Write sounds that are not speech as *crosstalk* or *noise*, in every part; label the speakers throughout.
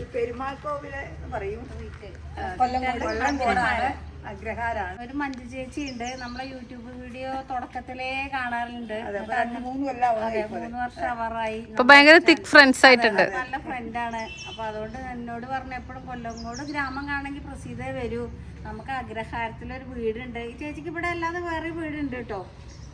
Speaker 1: ഈ പെരുമാക്കോവിലെ എന്ന് പറയും. അഗ്രഹാരാണ്
Speaker 2: ഒരു മഞ്ജു ചേച്ചി ഉണ്ട്. നമ്മളെ യൂട്യൂബ് വീഡിയോ തുടക്കത്തിലേ കാണാറുണ്ട്.
Speaker 1: മൂന്ന്
Speaker 2: വർഷം അവറായി
Speaker 3: ഭയങ്കര തിക് ഫ്രണ്ട്സ് ആയിട്ടുണ്ട്.
Speaker 2: നല്ല ഫ്രണ്ടാണ് അപ്പൊ അതുകൊണ്ട് എന്നോട് പറഞ്ഞ എപ്പോഴും കൊല്ലങ്കോട് ഗ്രാമം കാണെങ്കിൽ പ്രസീതേ വരൂ. നമുക്ക് അഗ്രഹാരത്തിലൊരു വീടുണ്ട്. ഈ ചേച്ചിക്ക് ഇവിടെ അല്ലാതെ വേറെ വീടുണ്ട് കേട്ടോ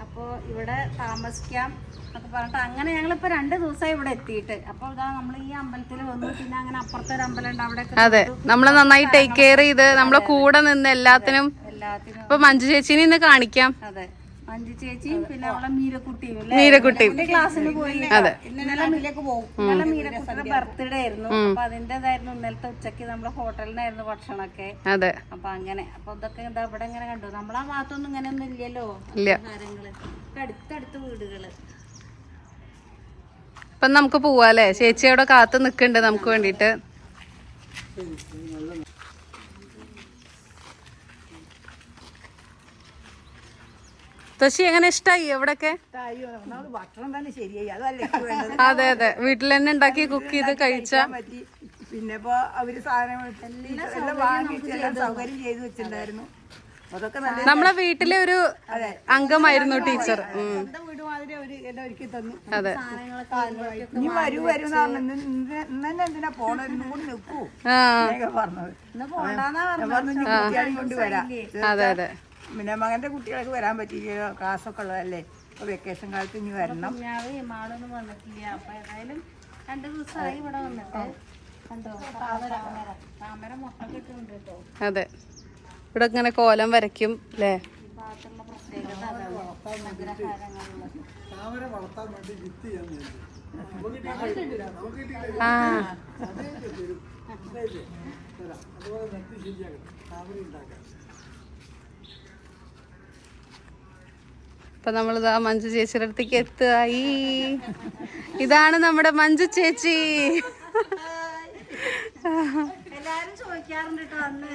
Speaker 2: അപ്പോൾ ഇവിടെ താമസിക്കാം എന്നൊക്കെ പറഞ്ഞിട്ട് അങ്ങനെ ഞങ്ങളിപ്പോൾ രണ്ട് ദിവസമായി ഇവിടെ എത്തിയിട്ട്. അപ്പോൾ ഇതാ നമ്മൾ ഈ അമ്പലത്തിൽ വന്നു. പിന്നെ അങ്ങനെ അപ്പുറത്തെ ഒരു അമ്പലം ഉണ്ട്. അവിടെ
Speaker 3: അതെ. നമ്മൾ നന്നായി ടേക്ക് കെയർ ചെയ്ത് നമ്മളെ കൂടെ നിന്ന് എല്ലാത്തിനും
Speaker 2: എല്ലാത്തിനും.
Speaker 3: ഇപ്പൊ മഞ്ജു ചേച്ചിനെ ഇന്ന് കാണിക്കാം.
Speaker 2: അതെ. മഞ്ജു ചേച്ചിയും പിന്നെ അവളെ മീരക്കുട്ടിയും ക്ലാസ്സിന് പോയി.
Speaker 3: അതെ.
Speaker 2: ഇന്നലെ പോകും. ഇന്നലെ മീരക്കുട്ടിയുടെ ബർത്ത്ഡേ ആയിരുന്നു. അപ്പൊ അതിന്റേതായിരുന്നു ഇന്നലത്തെ ഉച്ചയ്ക്ക് നമ്മുടെ ഹോട്ടലിനായിരുന്നു ഭക്ഷണമൊക്കെ.
Speaker 3: അതെ.
Speaker 2: അപ്പൊ അങ്ങനെ. അപ്പൊ ഇതൊക്കെ എന്താ ഇവിടെ ഇങ്ങനെ കണ്ടു. നമ്മളാ ഭാഗത്തൊന്നും ഇങ്ങനെയൊന്നും ഇല്ലല്ലോ.
Speaker 3: ഇല്ല.
Speaker 2: കാര്യങ്ങൾ ഒക്കെ അടുത്തടുത്ത് വീടുകൾ.
Speaker 3: ഇപ്പൊ നമുക്ക് പോവാല്ലേ? ചേച്ചി അവിടെ കാത്തു നിക്കണ്ട് നമുക്ക് വേണ്ടിട്ട് തശി എങ്ങനെ ഇഷ്ടായി? എവിടൊക്കെ? അതെ അതെ വീട്ടിൽ തന്നെ ഉണ്ടാക്കി കുക്ക് ചെയ്ത് കഴിച്ച
Speaker 1: പിന്നെ ഇപ്പൊ അവർ സാധനം എല്ലാം വാങ്ങിച്ച് എല്ലാം സൗകര്യം ചെയ്തു വെച്ചിട്ടുണ്ടായിരുന്നു. അതൊക്കെ നല്ല
Speaker 3: നമ്മളെ വീട്ടിലെ ഒരു അംഗമായിരുന്നു ടീച്ചർ. അതെ അതെ.
Speaker 1: പിന്നെ മകന്റെ കുട്ടികൾക്ക് വരാൻ പറ്റിയില്ല ക്ലാസ്സൊക്കെ ഉള്ളതല്ലേ? അപ്പൊ വെക്കേഷൻ കാലത്ത് ഇനി വരണം.
Speaker 2: കുഞ്ഞാവ് മാളൊന്നും വന്നിട്ടില്ല. അപ്പോൾ ഏതായാലും രണ്ടു ദിവസമായി ഇവിടെ വന്നിട്ട്. കണ്ടോ? താമര താമര കേട്ടോ.
Speaker 3: അതെ. ഇവിടെ ഇങ്ങനെ കോലം വരയ്ക്കും അല്ലേ
Speaker 2: ഭാഗത്തുള്ള പ്രത്യേകത അതാണ്. അഗ്രഹാരങ്ങളുള്ളത്
Speaker 3: ആ. ഇപ്പൊ നമ്മളിതാ മഞ്ജു ചേച്ചിയുടെ അടുത്തേക്ക് എത്തുകയായി. ഇതാണ് നമ്മുടെ മഞ്ജു ചേച്ചി.
Speaker 2: എല്ലാരും ചോദിക്കാറുണ്ട് കേട്ടോ അന്ന്.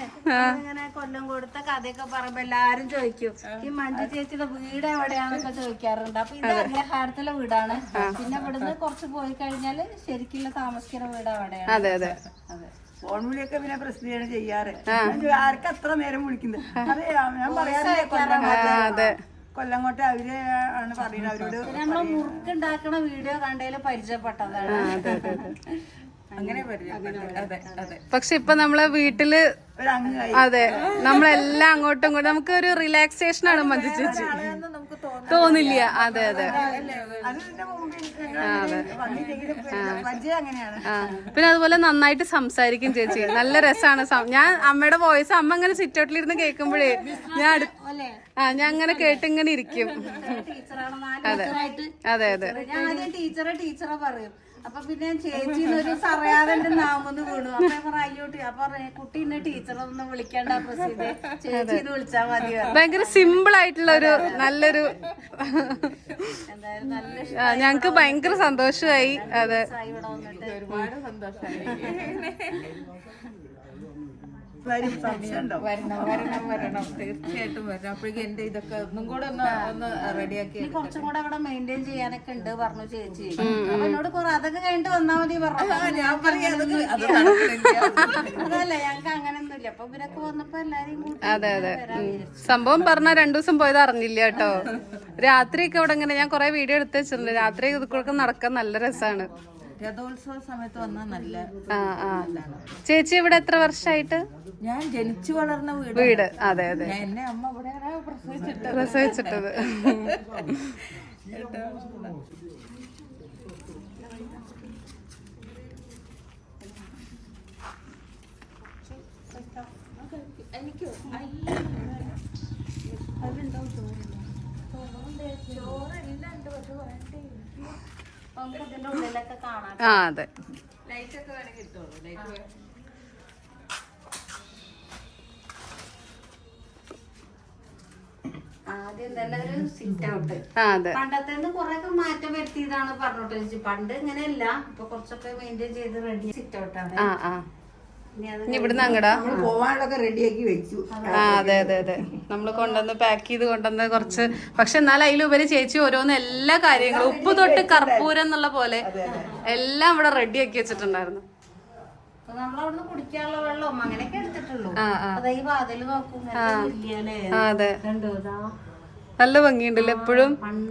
Speaker 2: ഇങ്ങനെ കൊല്ലം കൊടുത്ത കഥയൊക്കെ പറയുമ്പോ എല്ലാരും ചോദിക്കും ഈ മഞ്ജു ചേച്ചിയുടെ വീട് എവിടെയാന്നൊക്കെ ചോദിക്കാറുണ്ട്. അപ്പൊ ഇത് അഗ്രഹാരത്തിലെ വീടാണ്. പിന്നെ ഇവിടുന്ന് കുറച്ച് പോയി കഴിഞ്ഞാൽ ശരിക്കുള്ള താമസിക്കുന്ന വീട് അവിടെയാണ്.
Speaker 3: അതെ അതെ.
Speaker 2: അതെ.
Speaker 1: ഫോൺ വിളിയൊക്കെ പിന്നെ പ്രസിദ്ധീകരണം ചെയ്യാറ്. ചോദിച്ചു, നേരം വിളിക്കുന്നത് അതെ ഞാൻ പറയാറില്ലേ കൊല്ലങ്കോട്ടെ
Speaker 3: അതെ
Speaker 1: കൊല്ലങ്കോട്ടെ അവർ ആണ് പറയുന്നത്. അവരോട്
Speaker 2: നമ്മൾ മുറുക്ക് ഉണ്ടാക്കണ വീഡിയോ കണ്ടതിൽ പരിചയപ്പെട്ടതാണ്.
Speaker 1: അങ്ങനെ അതെ അതെ.
Speaker 3: പക്ഷെ ഇപ്പൊ നമ്മളെ വീട്ടിൽ
Speaker 1: ഒരു അങ്ങായി
Speaker 3: അതെ നമ്മളെല്ലാം അങ്ങോട്ടും ഇങ്ങോട്ടും നമുക്ക് ഒരു റിലാക്സേഷൻ ആണ് മഞ്ജു ചേച്ചി.
Speaker 1: നമുക്ക്
Speaker 3: തോന്നില്ല. അതെ അതെ
Speaker 1: അങ്ങനെയാണ്.
Speaker 3: പിന്നെ അതുപോലെ നന്നായിട്ട് സംസാരിക്കും ചേച്ചി. നല്ല രസമാണ് ഞാൻ അമ്മയുടെ വോയിസ് അമ്മ അങ്ങനെ സിറ്റൗട്ടിലിരുന്ന് കേൾക്കുമ്പോഴേ ഞാൻ അടു- ആ ഞാൻ അങ്ങനെ കേട്ട് ഇങ്ങനെ ഇരിക്കും
Speaker 2: അതെ.
Speaker 3: അതെ അതെ.
Speaker 2: ഞാൻ ആദ്യം ടീച്ചറെ ടീച്ചറെ പറയും. അപ്പൊ പിന്നെ ചേച്ചി ഒരു പറയാതെ എന്റെ നാമൊന്ന് വീണു. അപ്പൊ അയ്യോട്ടി അപ്പൊ കുട്ടി എന്നെ ടീച്ചറൊന്നും വിളിക്കേണ്ട ചേച്ചി വിളിച്ചാ മതി.
Speaker 3: ഭയങ്കര സിമ്പിൾ ആയിട്ടുള്ള ഒരു നല്ലൊരു
Speaker 2: എന്തായാലും നല്ല
Speaker 3: ആ, ഞങ്ങക്ക് ഭയങ്കര സന്തോഷമായി. അതെ.
Speaker 1: ഒരുപാട് സന്തോഷമായി. *laughs* വരും
Speaker 4: വരണം വരണം വരണം. തീർച്ചയായിട്ടും വരണം. അപ്പോഴേക്കും എന്റെ ഇതൊക്കെ ഒന്നും കൂടെ ഒന്ന് ഒന്ന് റെഡിയാക്കി
Speaker 2: ഇനി കുറച്ചും കൂടെ അവിടെ മെയിന്റെയിൻ ചെയ്യാനൊക്കെ ഉണ്ട് പറഞ്ഞു ചേച്ചി. അപ്പൊ എന്നോട് കുറെ അതൊക്കെ കഴിഞ്ഞിട്ട് വന്നാ മതി പറഞ്ഞു.
Speaker 4: ഞാൻ പറയാം അത്
Speaker 2: അതല്ല അപ്പൊ ഇവരൊക്കെ വന്നപ്പോ
Speaker 3: അതെ അതെ. സംഭവം പറഞ്ഞ രണ്ടു ദിവസം പോയത് അറിഞ്ഞില്ല കേട്ടോ. രാത്രിയൊക്കെ ഇവിടെ ഇങ്ങനെ ഞാൻ കുറെ വീഡിയോ എടുത്ത് വെച്ചിട്ടുണ്ട്. രാത്രി ഇതൊക്കെ നടക്കാൻ നല്ല രസമാണ്
Speaker 4: രഥോത്സവ സമയത്ത് വന്നാൽ നല്ല
Speaker 3: ആ ആ. ചേച്ചി ഇവിടെ എത്ര വർഷമായിട്ട്
Speaker 4: ഞാൻ ജനിച്ചു വളർന്ന വീട്
Speaker 3: വീട്. അതെ അതെ.
Speaker 4: എന്നെ അമ്മ ഇവിടെ പ്രസവിച്ചിട്ട്
Speaker 3: പ്രസവിച്ചിട്ടത്.
Speaker 2: ഇതിന്റെ ഉള്ളിലൊക്കെ കാണാം
Speaker 3: ആ അതെ
Speaker 4: ലൈറ്റ് ഒക്കെ ഇട്ടോളൂ ലൈറ്റ്
Speaker 2: ആദ്യം തന്നെ ഒരു സിറ്റ് ഔട്ട്
Speaker 3: അതെ.
Speaker 2: പണ്ടത്തെ കുറെയൊക്കെ മാറ്റം വരുത്തിയതാണ് പറഞ്ഞോട്ടെ പണ്ട് ഇങ്ങനെയല്ല. ഇപ്പൊ കുറച്ചൊക്കെ മെയിന്റെയിൻ ചെയ്ത് റെഡി സിറ്റ് ഔട്ടാണ്
Speaker 3: ആ ആ.
Speaker 2: ഇനി
Speaker 3: ഇവിടുന്ന് അങ്ങടാ?
Speaker 1: പോവാനൊക്കെ റെഡിയാക്കി വെച്ചു.
Speaker 3: ആ അതെ അതെ അതെ നമ്മൾ കൊണ്ടുവന്ന് പാക്ക് ചെയ്ത് കൊണ്ടുവന്ന് കുറച്ച് പക്ഷെ എന്നാൽ അതിലുപരി ചേച്ചി ഓരോന്ന് എല്ലാ കാര്യങ്ങളും ഉപ്പ് തൊട്ട് കർപ്പൂരം എന്നുള്ള പോലെ എല്ലാം ഇവിടെ റെഡിയാക്കി ആക്കി വെച്ചിട്ടുണ്ടായിരുന്നു.
Speaker 2: നമ്മളവിടുന്ന് കുടിക്കാനുള്ള വെള്ളം അങ്ങനെയൊക്കെ എടുത്തിട്ടുള്ളൂ.
Speaker 3: ആ ആ.
Speaker 2: അതാ നോക്കും.
Speaker 3: അതെ. നല്ല ഭംഗിയുണ്ടല്ലോ എപ്പോഴും?
Speaker 2: എപ്പോഴും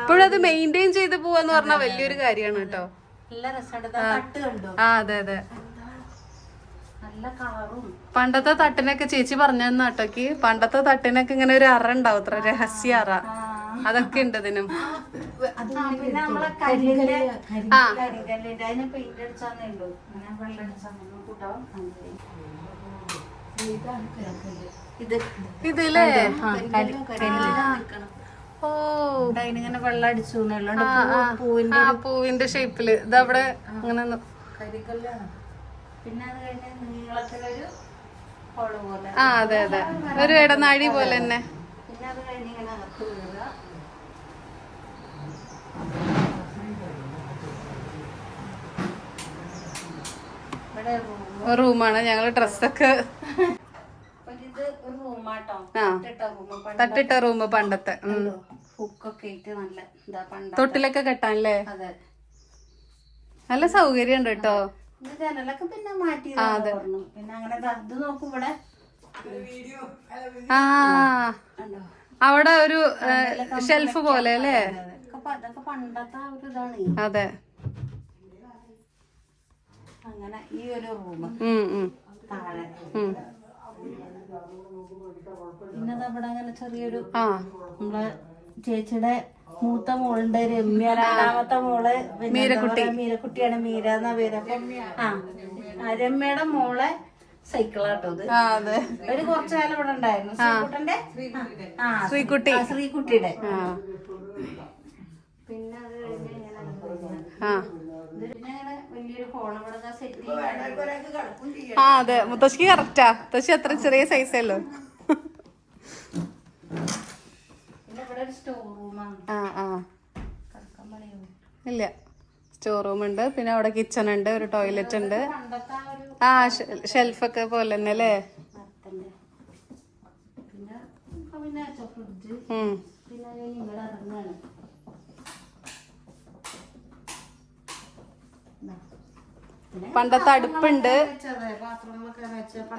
Speaker 3: ഇപ്പോഴും അത് മെയിന്റെയിൻ ചെയ്ത് പോവാന്ന് പറഞ്ഞാൽ വലിയൊരു കാര്യമാണ് കേട്ടോ.
Speaker 2: നല്ല രസമുണ്ട്
Speaker 3: ആ അതെ അതെ. പണ്ടത്തെ തട്ടിനൊക്കെ ചേച്ചി പറഞ്ഞു കേട്ടോക്ക് പണ്ടത്തെ തട്ടിനൊക്കെ ഇങ്ങനെ ഒരു അറ ഉണ്ടാവും അത്ര രഹസ്യ അറ. അതൊക്കെ ഉണ്ട് ഇതിനും
Speaker 2: പിന്നെ നമ്മളെ കല്ലിന്റെ
Speaker 3: ആ.
Speaker 2: കരിങ്കല്ലിന്റെ അതിന് പെയിന്റ് അടിച്ചാന്നേ ഉള്ളൂ. അങ്ങനെ വെള്ളം അടിച്ചാൽ കൂട്ടാവും. ഇത്
Speaker 3: ഇതില്ലേ
Speaker 2: ആ, കല്ല് കല്ലിലാ
Speaker 3: ഓ.
Speaker 2: ഇവിടെ വെള്ളം അടിച്ചു. പൂവിന്റെ
Speaker 3: ഷേപ്പിൽ ഇതവിടെ അങ്ങനെ ന-
Speaker 2: പിന്നെ അത് കഴിഞ്ഞ് നീളത്തിലൊരു ഹോൾ പോലെ.
Speaker 3: ആ അതെ അതെ. ഒരു ഇടനാഴി പോലെ. തന്നെ.
Speaker 2: പിന്നെ അത് കഴിഞ്ഞ് ഇങ്ങനെ അകത്ത് വീഴുക. ഇവിടെ റൂം
Speaker 3: റൂമാണ്. ഞങ്ങൾ ഡ്രസ്സൊക്കെ തട്ടിട്ട റൂം പണ്ടത്തെ. തൊട്ടിലൊക്കെ കെട്ടാൻ
Speaker 2: അല്ലേ
Speaker 3: നല്ല സൗകര്യം ഉണ്ട് കേട്ടോ.
Speaker 2: ജനലൊക്കെ പിന്നെ മാറ്റി പിന്നെ അങ്ങനെ ദാ ഇത് നോക്കും ഇവിടെ
Speaker 3: ആ. അവിടെ ഒരു ഷെൽഫ് പോലെ അല്ലേ? അതെ
Speaker 2: അങ്ങനെ ഈ ഒരു റൂം. താഴെ. പിന്നെ അങ്ങനെ ചെറിയൊരു
Speaker 3: ആ.
Speaker 2: നമ്മളെ ചേച്ചിയുടെ മൂത്ത മോളുണ്ട് രമ്യ രണ്ടാമത്തെ മോൾ മീരക്കുട്ടി. മീരക്കുട്ടിയാണ് മീര എന്ന പേര്? ആ രമ്യയുടെ മോളെ സൈക്കിളാട്ടോ ഇത്.
Speaker 3: അതെ.
Speaker 2: ഒരു കുറച്ചു കാലം ഇവിടെ ഉണ്ടായിരുന്നു. ശ്രീകുട്ടന്റെ ആ
Speaker 3: ശ്രീകുട്ടി.
Speaker 2: ആ, ശ്രീകുട്ടിയുടെ.
Speaker 3: ആ.
Speaker 2: പിന്നെ അത് കഴിഞ്ഞ്
Speaker 3: ആ. അതെ. മുത്തശ്ശിക്ക് കറക്റ്റാ മുത്തശ്ശി അത്ര ചെറിയ സൈസേ ഉള്ളൂ
Speaker 2: പിന്നെ ഇവിടെ ഒരു സ്റ്റോർ റൂമാണ്
Speaker 3: ആ ഇല്ല. സ്റ്റോർ റൂം ഉണ്ട്. പിന്നെ അവിടെ കിച്ചൺ ഉണ്ട് ഒരു ടോയ്ലറ്റ് ഉണ്ട്.
Speaker 2: ആ
Speaker 3: ഷെൽഫൊക്കെ പോലെ തന്നെ അല്ലേ?
Speaker 2: ഉം. പിന്നെ ഇപ്പൊ പിന്നെ ഫ്രിഡ്ജ്
Speaker 3: ഉം.
Speaker 2: പിന്നെ അത് കഴിഞ്ഞ് ഇവിടെ ഇറങ്ങാണ് ഇതാ. പിന്നെ
Speaker 3: പണ്ടത്തെ അടുപ്പുണ്ട്.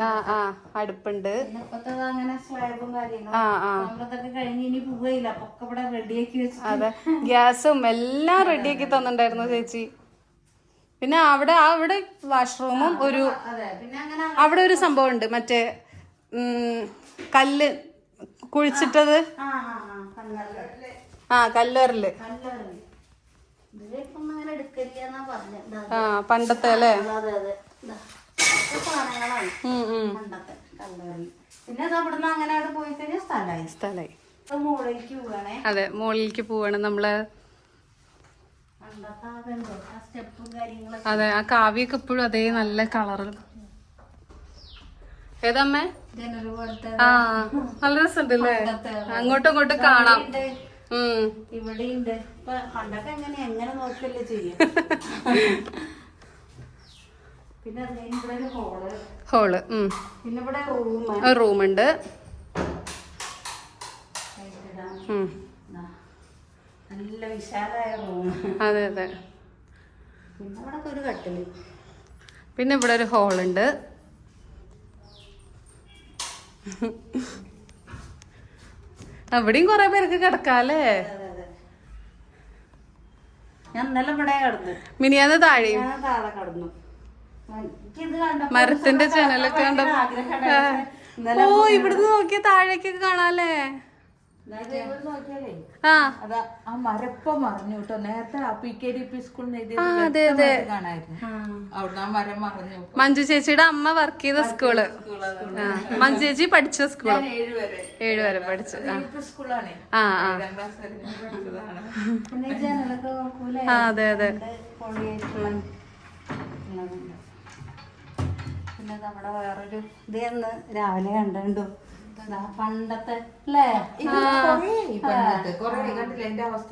Speaker 3: ആ ആ അടുപ്പുണ്ട്. ആ ആ. അതെ. ഗ്യാസും എല്ലാം റെഡിയാക്കി തന്നിട്ടുണ്ടായിരുന്നു ചേച്ചി. പിന്നെ അവിടെ അവിടെ വാഷ്റൂമും ഒരു അവിടെ ഒരു സംഭവം ഉണ്ട് മറ്റേ കല്ല് കുഴിച്ചിട്ടത്.
Speaker 2: ആ ആ ആ
Speaker 3: പണ്ടത്തെ അല്ലേ?
Speaker 2: അതെ പിന്നെ അവിടുന്ന് അങ്ങനെ അവിടെ പോയി കഴിഞ്ഞാൽ സ്ഥലമായി മുകളിലേക്ക് പോവാണേ.
Speaker 3: അതെ മുകളിലേക്ക് പോവാണ്
Speaker 2: നമ്മൾ.
Speaker 3: അതെ ആ കാവ്യൊക്കെ ഇപ്പോഴും അതേ നല്ല കളറ്. ഏതമ്മേ? ആ നല്ല രസമുണ്ടല്ലേ അങ്ങോട്ടും ഇങ്ങോട്ടും കാണാം. ഉം.
Speaker 2: ഇവിടെയുണ്ട്. ഇപ്പൊ പണ്ടൊക്കെ എങ്ങനെ എങ്ങനെ നോക്കല്ലേ ചെയ്യാം? പിന്നെ ഇവിടെ
Speaker 3: ഹോൾ ഹോൾ
Speaker 2: പിന്നെ ഇവിടെ റൂം
Speaker 3: റൂമുണ്ട്.
Speaker 2: നല്ല വിശാലമായ റൂം
Speaker 3: അതെ അതെ.
Speaker 2: പിന്നെ ഇവിടെ ഒരു കട്ടിൽ.
Speaker 3: പിന്നെ ഇവിടെ ഒരു ഹോളുണ്ട് അവിടെയും കുറെ പേർക്ക് കിടക്കാല്ലേ?
Speaker 2: ഞാൻ ഇന്നലെ ഇവിടെ കിടന്നു.
Speaker 3: മിനിയാന്ന് താഴെയും
Speaker 2: ഞാൻ താഴെ കിടന്നു. എനിക്കിത് കണ്ടപ്പോ
Speaker 3: മരത്തിന്റെ ജനലൊക്കെ കണ്ട
Speaker 2: ആഗ്രഹം
Speaker 3: ഓ ഇവിടുന്ന് നോക്കിയ താഴേക്കൊക്കെ കാണാല്ലേ? ആ.
Speaker 4: അതാ ആ മരപ്പ മറിഞ്ഞു കേട്ടോ. നേരത്തെ
Speaker 3: അതെ, അതെ. മഞ്ജു ചേച്ചിയുടെ അമ്മ വർക്ക് ചെയ്ത സ്കൂൾ മഞ്ജു ചേച്ചി പഠിച്ച സ്കൂൾ
Speaker 4: ഏഴ് വരെ
Speaker 3: ഏഴു വരെ പഠിച്ചു. ആ. ആ ആ.
Speaker 4: ഏഴാം ക്ലാസ് വരെ പഠിച്ചതാണ്.
Speaker 2: പിന്നെ ജനലൊക്കെ നോക്കൂലേ?
Speaker 3: ആ അതെ അതെ.
Speaker 2: പിന്നെ നമ്മുടെ വേറൊരു ഇത് രാവിലെ കണ്ടോ ദാ പണ്ടത്തെ അല്ലേ?
Speaker 4: കൊറേ പണ്ടത്തെ കൊറേ കണ്ടില്ല? എന്റെ അവസ്ഥ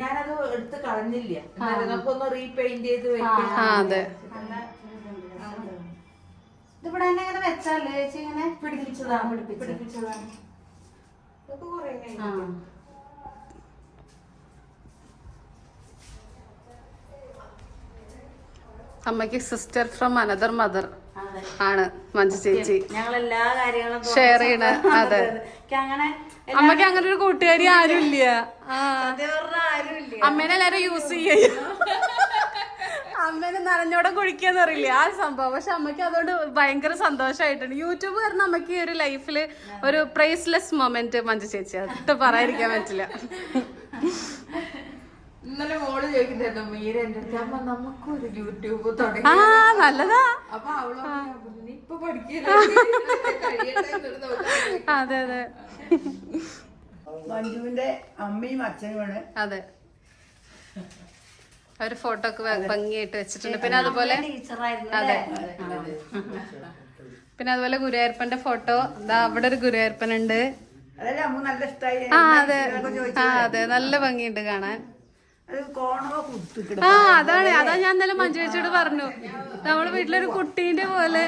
Speaker 4: ഞാനത് എടുത്ത് കളഞ്ഞില്ല. നമുക്കൊന്ന് റീപെയിന്റ് ചെയ്ത്
Speaker 2: ഇതിവിടെ തന്നെ ഇങ്ങനെ വെച്ചാലേ ചേച്ചി ഇങ്ങനെ? പിടിപ്പിച്ചതാണ് പിടിപ്പിച്ചത്.
Speaker 4: പിടിപ്പിച്ചതാണ്. ഇതൊക്കെ കൊറേ
Speaker 3: അമ്മയ്ക്ക് സിസ്റ്റർ ഫ്രം അനദർ മദർ ആണ് മഞ്ജു ചേച്ചി.
Speaker 2: ഞങ്ങൾ എല്ലാ കാര്യങ്ങളും
Speaker 3: ഷെയർ ചെയ്യണ അതെ. അമ്മയ്ക്ക് അങ്ങനെ ഒരു കൂട്ടുകാരി ആരും ഇല്ല അമ്മേനെ എല്ലാരും യൂസ് ചെയ്യും. അമ്മേനെ നനഞ്ഞോടെ കുഴിക്കാന്ന് അറിയില്ല? ആ സംഭവം. പക്ഷെ അമ്മയ്ക്ക് അതുകൊണ്ട് ഭയങ്കര സന്തോഷമായിട്ടുണ്ട് യൂട്യൂബ് കാരണം അമ്മയ്ക്ക് ഈ ഒരു ലൈഫിൽ ഒരു പ്രൈസ്ലെസ് മൊമെന്റ് മഞ്ജു ചേച്ചി. അത് പറയാതിരിക്കാൻ പറ്റില്ല.
Speaker 4: ഇന്നലെ മോൾ ചോദിക്കുന്നുണ്ടോ മീര എന്റെ അടുത്ത് അമ്മ നമുക്കൊരു യൂട്യൂബ് തുടങ്ങി
Speaker 3: ആ നല്ലതാ.
Speaker 4: അപ്പൊ അവൾ പറഞ്ഞു, ഇപ്പൊ പഠിക്കില്ല? കഴിയട്ടെ എന്നിട്ട്
Speaker 3: അതെ അതെ.
Speaker 1: മഞ്ജുവിന്റെ അമ്മയും അച്ഛനുമാണ്.
Speaker 3: അതെ. ഒരു ഫോട്ടോ ഒക്കെ ഭംഗിയായിട്ട് വെച്ചിട്ടുണ്ട്. പിന്നെ അതുപോലെ അതെ. പിന്നെ അതുപോലെ ഗുരുവായൂരപ്പന്റെ ഫോട്ടോ ഇതാ അവിടെ ഒരു ഗുരുവായൂരപ്പൻ ഉണ്ട് ആ അതെ. ആ അതെ. നല്ല ഭംഗിയുണ്ട് കാണാൻ. ആ അതാണ്. അതാ ഞാൻ ഇന്നലെ മഞ്ജു ചേച്ചിയോട് പറഞ്ഞു. നമ്മുടെ വീട്ടിലൊരു കുട്ടീന്റെ പോലെ.